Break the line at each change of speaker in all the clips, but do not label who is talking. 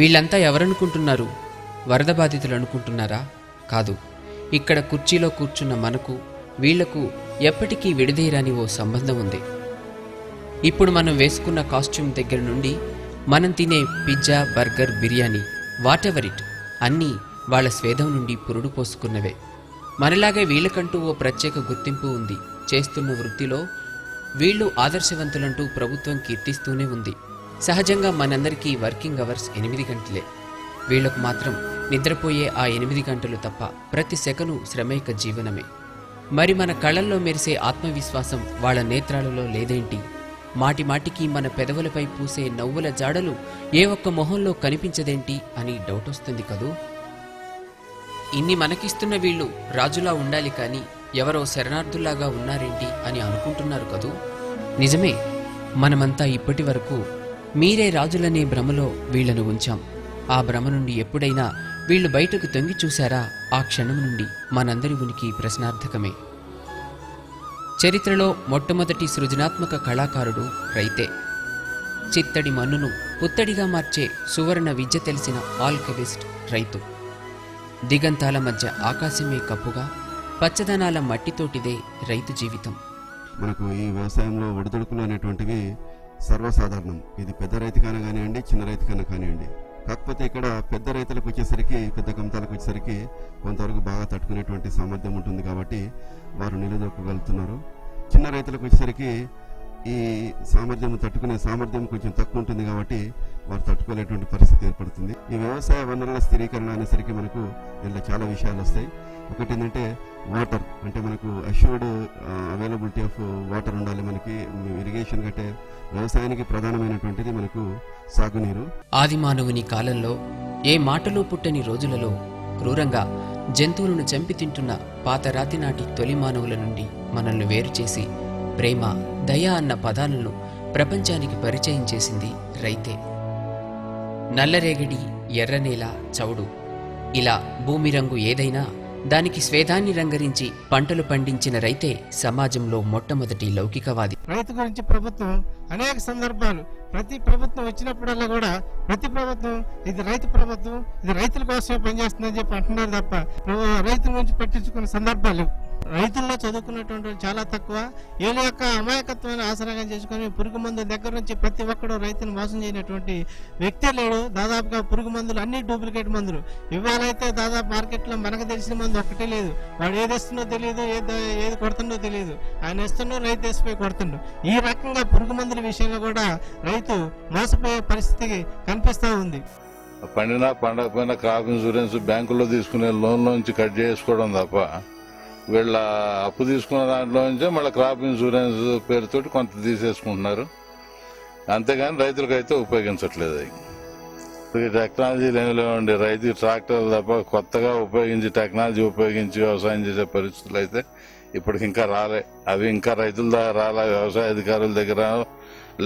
వీళ్ళంతా ఎవరనుకుంటున్నారు? వరద బాధితులు అనుకుంటున్నారా? కాదు. ఇక్కడ కుర్చీలో కూర్చున్న మనకు వీళ్ళకు ఎప్పటికీ విడదీయరాని ఓ సంబంధం ఉంది. ఇప్పుడు మనం వేసుకున్న కాస్ట్యూమ్ దగ్గర నుండి మనం తినే pizza burger biryani whatever it అన్నీ వాళ్ళ స్వేదం నుండి పురుడు పోసుకున్నవే. మనలాగే వీళ్ళకంటూ ఓ ప్రత్యేక గుర్తింపు ఉంది. చేస్తున్న వృత్తిలో వీళ్ళు ఆదర్శవంతులంటూ ప్రభుత్వం కీర్తిస్తూనే ఉంది. సహజంగా మనందరికీ వర్కింగ్ అవర్స్ ఎనిమిది గంటలే. వీళ్ళకు మాత్రం నిద్రపోయే ఆ ఎనిమిది గంటలు తప్ప ప్రతి సెకను శ్రమైక జీవనమే. మరి మన కళ్ళల్లో మెరిసే ఆత్మవిశ్వాసం వాళ్ళ నేత్రాలలో లేదేంటి? మాటి మాటికి మన పెదవులపై పూసే నవ్వుల జాడలు ఏ ఒక్క మొహంలో కనిపించదేంటి అని డౌట్ వస్తుంది కదూ? ఇన్ని మనకిస్తున్న వీళ్ళు రాజులా ఉండాలి కానీ ఎవరో శరణార్థుల్లాగా ఉన్నారేంటి అని అనుకుంటున్నారు కదూ? నిజమే మనమంతా ఇప్పటి వరకు మీరే రాజులనే భ్రమలో వీళ్ళను ఉంచాం. ఆ భ్రమ నుండి ఎప్పుడైనా వీళ్ళు బయటకు తొంగి చూశారా? ఆ క్షణం నుండి మనందరి ఉనికి ప్రశ్నార్థకమే. చరిత్రలో మొట్టమొదటి సృజనాత్మక కళాకారుడు రైతే. చిత్తడి మన్నును పుత్తడిగా మార్చే సువర్ణ విద్య తెలిసిన ఆల్కెమిస్ట్ రైతు. దిగంతాల మధ్య ఆకాశమే కప్పుగా పచ్చదనాల మట్టితోటిదే రైతు జీవితం.
మనకు ఈ వ్యవసాయంలో ఒడిదుడుకులు అనేటువంటివి సర్వసాధారణం. ఇది పెద్ద రైతుకైనా కానివ్వండి చిన్న రైతుకైనా కానివ్వండి. కాకపోతే ఇక్కడ పెద్ద రైతులకు వచ్చేసరికి పెద్ద కమతాలకు వచ్చేసరికి కొంతవరకు బాగా తట్టుకునేటువంటి సామర్థ్యం ఉంటుంది కాబట్టి వారు నిలదొక్కగలుగుతున్నారు. చిన్న రైతులకు వచ్చేసరికి ఈ సామర్థ్యం తట్టుకునే సామర్థ్యం కొంచెం తక్కువ ఉంటుంది కాబట్టి వారు తట్టుకోలేటువంటి పరిస్థితి ఏర్పడుతుంది. ఈ వ్యవసాయ వనరుల స్థిరీకరణ అనేసరికి మనకు దీంట్లో చాలా విషయాలు వస్తాయి. ఒకటి ఏంటంటే వాటర్ అంటే మనకు అష్యూర్డ్ అవైలబిలిటీ ఆఫ్ వాటర్ ఉండాలి మనకి. ఇరిగేషన్ కంటే వ్యవసాయానికి ప్రధానమైనటువంటిది మనకు సాగునీరు.
ఆదిమానవుని కాలంలో ఏ మాటలు పుట్టని రోజులలో క్రూరంగా జంతువులను చంపి తింటున్న పాత రాతినాటి తొలి మానవుల నుండి మనల్ని వేరు చేసి ప్రేమ దయ అన్న పదాలను ప్రపంచానికి పరిచయం చేసింది రైతే. నల్లరేగడి ఎర్రనేల చౌడు. ఇలా భూమి రంగు ఏదైనా దానికి స్వేదాన్ని రంగరించి పంటలు పండించిన రైతే సమాజంలో మొట్టమొదటి లౌకికవాది.
రైతు గురించి ప్రభుత్వం అనేక సందర్భాలు. ప్రతి ప్రభుత్వం వచ్చినప్పుడల్లా కూడా ప్రతి ప్రభుత్వం ఇది రైతు ప్రభుత్వం ఇది రైతుల కోసమే పనిచేస్తుందని చెప్పి అంటున్నారు తప్ప రైతు రైతుల గురించి పట్టించుకున్న సందర్భాలు రైతుల్లో చదువుకున్నటువంటి చాలా తక్కువ. వీళ్ళ యొక్క అమాయకత్వాన్ని ఆసరాగా చేసుకొని పురుగు మందుల దగ్గర నుంచి ప్రతి ఒక్కడు రైతును మోసం చేయనటువంటి వ్యక్తే లేడు. దాదాపుగా పురుగు మందులు అన్ని డూప్లికేట్ మందులు. ఇవాళైతే దాదాపు మార్కెట్లో మనకు తెలిసిన మందు ఒక్కటే లేదు. వాడు ఏది ఇస్తుందో తెలియదు ఏది ఏది కొడుతుండో తెలియదు. ఆయన ఇస్తుండో రైతు వేసిపోయి కొడుతుండో. ఈ రకంగా పురుగు మందుల విషయంలో కూడా రైతు మోసపోయే పరిస్థితి కనిపిస్తా ఉంది.
పండినా పండకపోయినా క్రాప్ ఇన్సూరెన్స్ బ్యాంకులో తీసుకునే లోన్ నుంచి కట్ చేసుకోవడం తప్ప వీళ్ళ అప్పు తీసుకున్న దాంట్లో నుంచే మళ్ళీ క్రాప్ ఇన్సూరెన్స్ పేరుతోటి కొంత తీసేసుకుంటున్నారు. అంతేగాని రైతులకైతే ఉపయోగించట్లేదు అవి ఇప్పుడు ఈ టెక్నాలజీలు ఏమి లేవండి రైతు ట్రాక్టర్ తప్ప కొత్తగా ఉపయోగించి టెక్నాలజీ ఉపయోగించి వ్యవసాయం చేసే పరిస్థితులు అయితే ఇప్పటికి ఇంకా రాలే. అవి ఇంకా రైతుల దగ్గర రాలే వ్యవసాయ అధికారుల దగ్గర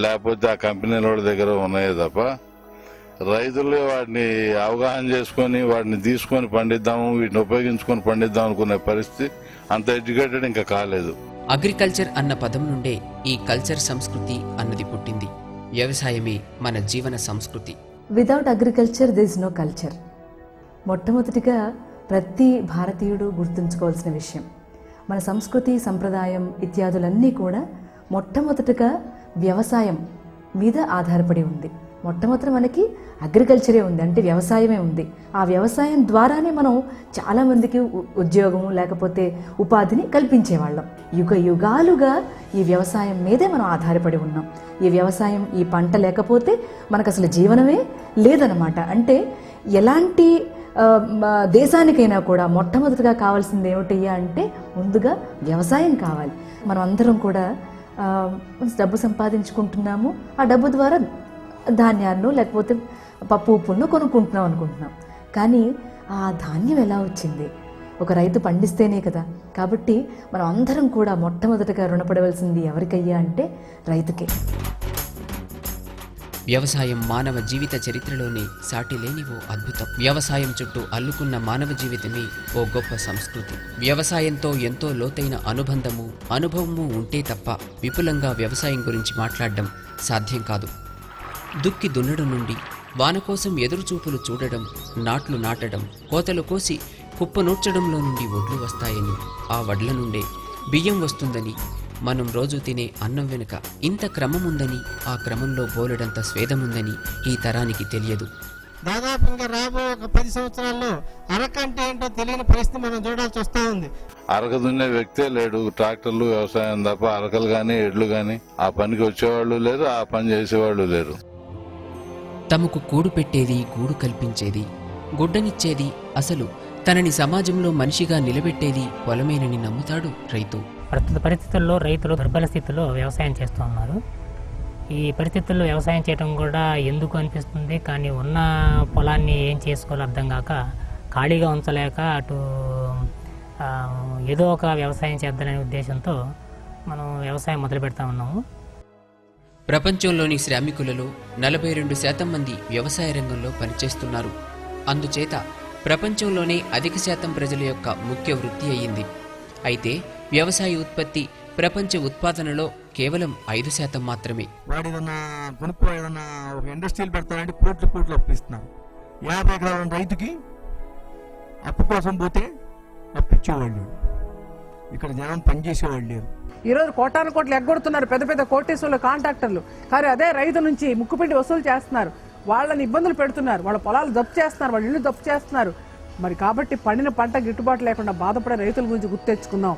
లేకపోతే ఆ కంపెనీల వాళ్ళ దగ్గర ఉన్నాయే తప్ప రైతులు వాటిని అవగాహన చేసుకొని వాటిని తీసుకొని పండిద్దాము వీటిని ఉపయోగించుకొని పండిద్దాం అనుకునే పరిస్థితి అంత ఎడ్యుకేటెడ్ ఇంకా కాలేదు.
అగ్రికల్చర్ అన్న పదం నుండే ఈ కల్చర్ సంస్కృతి అన్నది పుట్టింది. వ్యవసాయమే మన జీవన సంస్కృతి.
Without agriculture this is no culture మొట్టమొదటిగా ప్రతి భారతీయుడు గుర్తుంచుకోవాల్సిన విషయం. మన సంస్కృతి సంప్రదాయం ఇత్యాదులన్నీ కూడా మొట్టమొదటగా వ్యవసాయం మీద ఆధారపడి ఉంది. మొట్టమొదట మనకి అగ్రికల్చరే ఉంది అంటే వ్యవసాయమే ఉంది. ఆ వ్యవసాయం ద్వారానే మనం చాలామందికి ఉ- ఉద్యోగము లేకపోతే ఉపాధిని కల్పించేవాళ్ళం. యుగ యుగాలుగా ఈ వ్యవసాయం మీదే మనం ఆధారపడి ఉన్నాం. ఈ వ్యవసాయం ఈ పంట లేకపోతే మనకు అసలు జీవనమే లేదనమాట అంటే ఎలాంటి దేశానికైనా కూడా మొట్టమొదటిగా కావాల్సింది ఏమిటయ్యా అంటే ముందుగా వ్యవసాయం కావాలి. మనం అందరం కూడా డబ్బు సంపాదించుకుంటున్నాము. ఆ డబ్బు ద్వారా ధాన్యాన్ని లేకపోతే పప్పు ఉప్పును కొనుక్కుంటున్నాం అనుకుంటున్నాం. కానీ ఆ ధాన్యం ఎలా వచ్చింది? ఒక రైతు పండిస్తేనే కదా. కాబట్టి మనం అందరం కూడా మొట్టమొదటగా రుణపడవలసింది ఎవరికయ్యా అంటే రైతుకే.
వ్యవసాయం మానవ జీవిత చరిత్రలోనే సాటి లేని ఓ అద్భుతం. వ్యవసాయం చుట్టూ అల్లుకున్న మానవ జీవితమే ఓ గొప్ప సంస్కృతి. వ్యవసాయంతో ఎంతో లోతైన అనుబంధము అనుభవము ఉంటే తప్ప విపులంగా వ్యవసాయం గురించి మాట్లాడడం సాధ్యం కాదు. దుక్కి దున్నడం నుండి వాన కోసం ఎదురుచూపులు చూడడం నాట్లు నాటడం కోతలు కోసి కుప్ప నూర్చడంలో నుండి వడ్లు వస్తాయని ఆ వడ్ల నుండే బియ్యం వస్తుందని మనం రోజు తినే అన్నం వెనుక ఇంత క్రమం ఉందని ఆ క్రమంలో బోలెడంత స్వేదముందని ఈ తరానికి తెలియదు.
దాదాపు ఇంకా రాబోయే ఒక పది సంవత్సరాల్లో అరక అంటే ఏంటో తెలియని పరిస్థితి మనం చూడాల్సి వస్తూ ఉంది.
అరక దున్నే వ్యక్తే లేడు ట్రాక్టర్లు వ్యవసాయం తప్ప అరకలు గాని ఎడ్లు గాని ఆ పనికి వచ్చేవాళ్ళు లేరు ఆ పని చేసేవాళ్ళు లేరు.
తమకు కూడు పెట్టేది గూడు కల్పించేది గుడ్డనిచ్చేది అసలు తనని సమాజంలో మనిషిగా నిలబెట్టేది పొలమేనని నమ్ముతాడు రైతు.
ప్రస్తుత పరిస్థితుల్లో రైతులు దుర్బల స్థితిలో వ్యవసాయం చేస్తూ ఉన్నారు. ఈ పరిస్థితుల్లో వ్యవసాయం చేయడం కూడా ఎందుకు అనిపిస్తుంది? కానీ ఉన్న పొలాన్ని ఏం చేసుకోవాలో అర్థం కాక ఖాళీగా ఉంచలేక అటు ఏదో ఒక వ్యవసాయం చేద్దామనే ఉద్దేశంతో మనం వ్యవసాయం మొదలు పెడతా ఉన్నాము.
ప్రపంచంలోని శ్రామికులలో నలభై రెండు శాతం మంది వ్యవసాయ రంగంలో పనిచేస్తున్నారు. అందుచేత ప్రపంచంలోనే అధిక శాతం ప్రజల యొక్క ముఖ్య వృత్తి అయ్యింది. అయితే వ్యవసాయ ఉత్పత్తి ప్రపంచ ఉత్పాదనలో కేవలం ఐదు శాతం మాత్రమే.
వాడు ఏదన్నా కొనుక్కో ఏదన్నా ఒక ఇండస్ట్రీలు పెడతారంటే కోట్లు కోట్లు అప్పిస్తున్నారు యాభై ఎకరాల రైతుకి అప్పు కోసం పోతే అప్పిచ్చేవాళ్ళు. ఇక్కడ జనం పనిచేసేవాళ్ళు లేరు.
ఈరోజు కోటాను కోట్లు ఎగ్గొడుతున్నారు పెద్ద పెద్ద కోటేశ్వర్లు కాంట్రాక్టర్లు. కానీ అదే రైతు నుంచి ముక్కుపిండి వసూలు చేస్తున్నారు. వాళ్ళని ఇబ్బందులు పెడుతున్నారు. వాళ్ళ పొలాలు జప్తు చేస్తున్నారు. వాళ్ళ ఇల్లు జప్తు చేస్తున్నారు. మరి కాబట్టి పండిన పంట గిట్టుబాటు లేకుండా బాధపడే రైతుల గురించి గుర్తెచ్చుకుందాం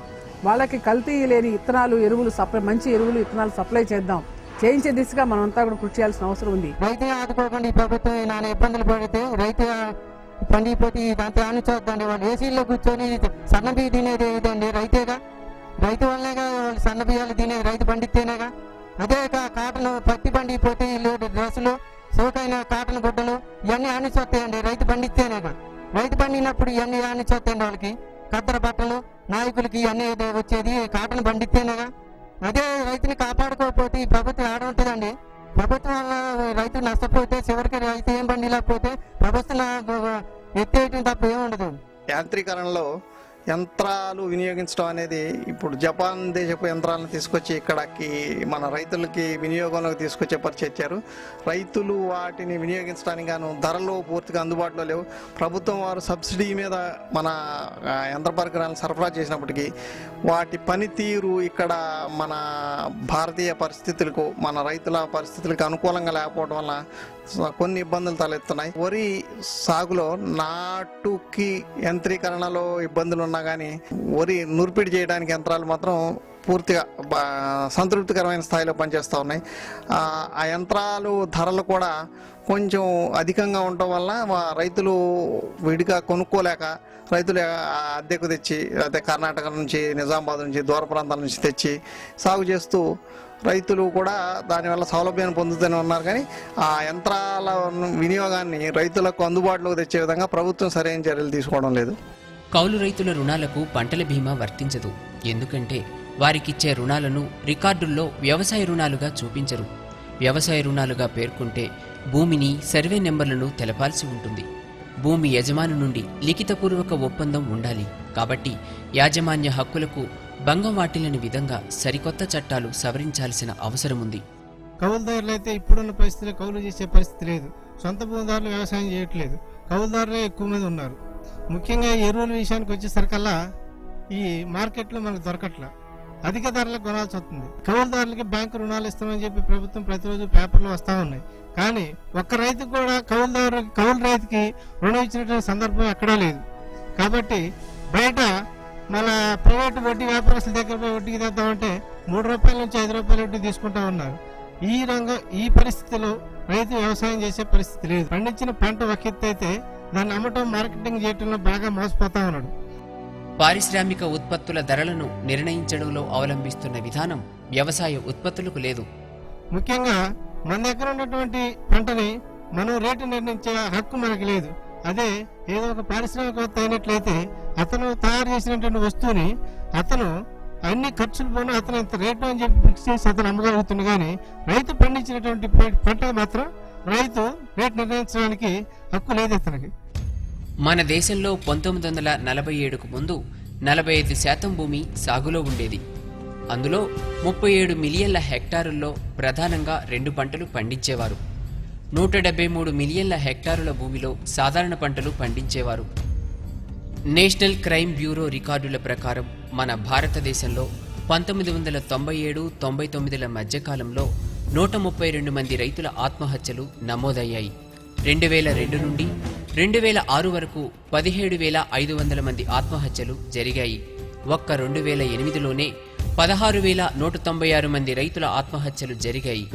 వాళ్ళకి కల్తీ లేని విత్తనాలు ఎరువులు సప్లై మంచి ఎరువులు విత్తనాలు సప్లై చేద్దాం. చేయించే దిశగా మనమంతా కూడా కృషి చేయాల్సిన అవసరం ఉంది.
రైతు ఆదుకోకుండా ఈ ప్రభుత్వం ఇబ్బందులు పడితే రైతు పండిపోతే దాంతో అనుచోద్దండి వాళ్ళు ఏసీల్లో కూర్చొని సన్నబియ్య తినేది ఇదండి రైతేగా? రైతు వల్లనేగా వాళ్ళు సన్నబియ్యాలు తినేది రైతు పండితేనేగా అదే కాటన్ పత్తి పండిపోతే లేదు డ్రెస్సులు సోకైన కాటన్ గుడ్డలు ఇవన్నీ ఆనిచొస్తాయండి రైతు పండితేనేగా రైతు పండినప్పుడు ఇవన్నీ ఆనిచొస్తాయండి వాళ్ళకి. కద్దర బట్టలు నాయకులకి ఇవన్నీ వచ్చేది కాటన్ పండితేనేగా అదే రైతుని కాపాడుకోకపోతే ఈ ప్రభుత్వం ఆడ ఉంటుందండి ప్రభుత్వం రైతు నష్టపోతే చివరికి రైతు ఏం పండిలేకపోతే ప్రభుత్వం ఎత్తేయటం తప్ప ఏముండదు
యాంత్రీకరణలో యంత్రాలు వినియోగించడం అనేది ఇప్పుడు జపాన్ దేశపు యంత్రాలను తీసుకొచ్చి ఇక్కడికి మన రైతులకి వినియోగంలోకి తీసుకొచ్చే పరిచయం రైతులు వాటిని వినియోగించడానికి గాను ధరలు పూర్తిగా అందుబాటులో లేవు. ప్రభుత్వం వారు సబ్సిడీ మీద మన యంత్ర పరికరాలను సరఫరా చేసినప్పటికీ వాటి పనితీరు ఇక్కడ మన భారతీయ పరిస్థితులకు మన రైతుల పరిస్థితులకు అనుకూలంగా లేకపోవడం వల్ల కొన్ని ఇబ్బందులు తలెత్తున్నాయి. వరి సాగులో నాటుకి యంత్రీకరణలో ఇబ్బందులు ఉన్నాయి ఉన్నా కానీ వరి నూర్పిడి చేయడానికి యంత్రాలు మాత్రం పూర్తిగా బా- సంతృప్తికరమైన స్థాయిలో పనిచేస్తూ ఉన్నాయి. ఆ, యంత్రాలు ధరలు కూడా కొంచెం అధికంగా ఉండటం వల్ల రైతులు విడిగా కొనుక్కోలేక రైతులు అద్దెకు తెచ్చి అదే కర్ణాటక నుంచి నిజామాబాద్ నుంచి దూర ప్రాంతాల నుంచి తెచ్చి సాగు చేస్తూ రైతులు కూడా దానివల్ల సౌలభ్యాన్ని పొందుతూనే ఉన్నారు. కానీ ఆ యంత్రాల వినియోగాన్ని రైతులకు అందుబాటులోకి తెచ్చే విధంగా ప్రభుత్వం సరైన చర్యలు తీసుకోవడం లేదు.
కౌలు రైతుల రుణాలకు పంటల బీమా వర్తించదు. ఎందుకంటే వారికిచ్చే రుణాలను రికార్డుల్లో వ్యవసాయ రుణాలుగా చూపించరు. వ్యవసాయ రుణాలుగా పేర్కొంటే భూమిని సర్వే నెంబర్లను తెలపాల్సి ఉంటుంది. భూమి యజమాని నుండి లిఖితపూర్వక ఒప్పందం ఉండాలి. కాబట్టి యాజమాన్య హక్కులకు భంగం వాటిల్లని విధంగా సరికొత్త చట్టాలు సవరించాల్సిన అవసరముంది.
కౌలుదారులు అయితే ఇప్పుడున్న పరిస్థితిలో కౌలు చేసే పరిస్థితి లేదు. సొంత భూమిదారులు వ్యవసాయం చేయట్లేదు. కౌలుదారులే ఎక్కువ మంది ఉన్నారు. ముఖ్యంగా ఎరువుల విషయానికి వచ్చేసరికల్లా ఈ మార్కెట్లో మనకు దొరకట్లా. అధిక ధరలకు కొనాల్సి వస్తుంది. కౌలుదారులకి బ్యాంకు రుణాలు ఇస్తామని చెప్పి ప్రభుత్వం ప్రతిరోజు పేపర్లు వస్తూ ఉన్నాయి. కానీ ఒక్క రైతుకు కూడా కౌలుదారు కౌలు రైతుకి రుణం ఇచ్చినటువంటి సందర్భం ఎక్కడా లేదు. కాబట్టి బయట మన ప్రైవేట్ వడ్డీ వ్యాపారస్తుల దగ్గర పోయి వడ్డీకి తెద్దామంటే మూడు రూపాయల నుంచి ఐదు రూపాయల వడ్డీ తీసుకుంటా ఉన్నారు. ఈ రంగం ఈ పరిస్థితిలో రైతు వ్యవసాయం చేసే పరిస్థితి లేదు. పండించిన పంట ఒక ఎత్తు అయితే దాన్ని అమ్మటం మార్కెటింగ్ చేయటంలో బాగా మోసపోతా ఉన్నాడు
పారిశ్రామిక ఉత్పత్తుల ధరలను నిర్ణయించడంలో అవలంబిస్తున్న విధానం వ్యవసాయ ఉత్పత్తులకు లేదు.
ముఖ్యంగా మన దగ్గర ఉన్నటువంటి పంటని మనం రేటు నిర్ణయించే హక్కు మనకి లేదు. అదే ఏదో ఒక పారిశ్రామికవేత్త అయినట్లయితే అతను తయారు చేసినటువంటి వస్తువుని అతను అన్ని ఖర్చులు పోను అతను ఇంత రేటు అని చెప్పి ఫిక్స్ చేసి అతను అమ్మగలుగుతుంది కానీ రైతు పండించినటువంటి పంట మాత్రం రైతు రేటు నిర్ణయించడానికి హక్కు లేదు అతనికి
మన దేశంలో పంతొమ్మిది వందల నలభై ఏడుకు ముందు నలభై ఐదు శాతం భూమి సాగులో ఉండేది. అందులో ముప్పై ఏడు మిలియన్ల హెక్టారుల్లో ప్రధానంగా రెండు పంటలు పండించేవారు. నూట డెబ్బై మూడు మిలియన్ల హెక్టారుల భూమిలో సాధారణ పంటలు పండించేవారు. నేషనల్ క్రైమ్ బ్యూరో రికార్డుల ప్రకారం మన భారతదేశంలో పంతొమ్మిది వందల తొంభై ఏడు తొంభై తొమ్మిదిల మధ్యకాలంలో నూట ముప్పై రెండు మంది రైతుల ఆత్మహత్యలు నమోదయ్యాయి. రెండు వేల రెండు నుండి రెండు వేల ఆరు వరకు పదిహేడు వేల ఐదు వందల మంది ఆత్మహత్యలు జరిగాయి. ఒక్క రెండు వేల ఎనిమిదిలోనే పదహారు వేల నూట తొంభై ఆరు మంది రైతుల ఆత్మహత్యలు జరిగాయి.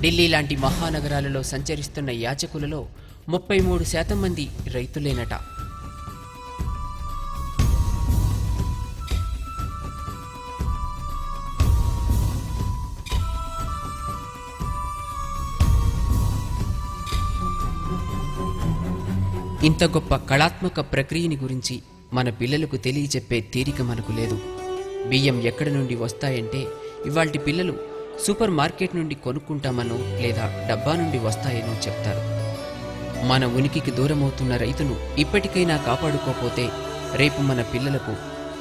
ఢిల్లీ లాంటి మహానగరాలలో సంచరిస్తున్న యాచకులలో ముప్పై మూడు శాతం మంది రైతులేనట. ఇంత గొప్ప కళాత్మక ప్రక్రియని గురించి మన పిల్లలకు తెలియచెప్పే తీరిక మనకు లేదు. బియ్యం ఎక్కడి నుండి వస్తాయంటే ఇవాల్టి పిల్లలు సూపర్ మార్కెట్ నుండి కొనుక్కుంటామనో లేదా డబ్బా నుండి వస్తాయనో చెప్తారు. మన ఉనికికి దూరమవుతున్న రైతును ఇప్పటికైనా కాపాడుకోపోతే రేపు మన పిల్లలకు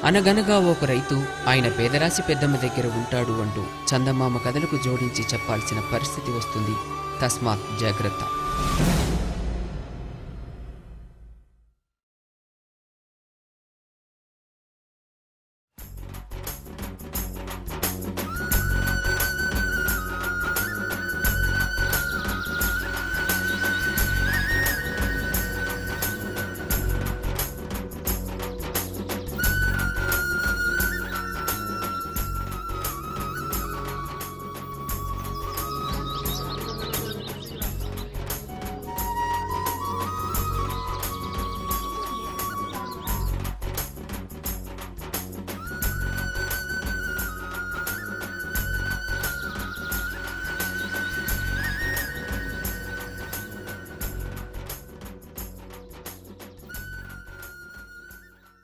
అనగనగా ఒక రైతు ఆయన పేదరాశి పెద్దమ్మ దగ్గర ఉంటాడు అంటూ చందమామ కథలకు జోడించి చెప్పాల్సిన పరిస్థితి వస్తుంది. తస్మాత్ జాగ్రత్త.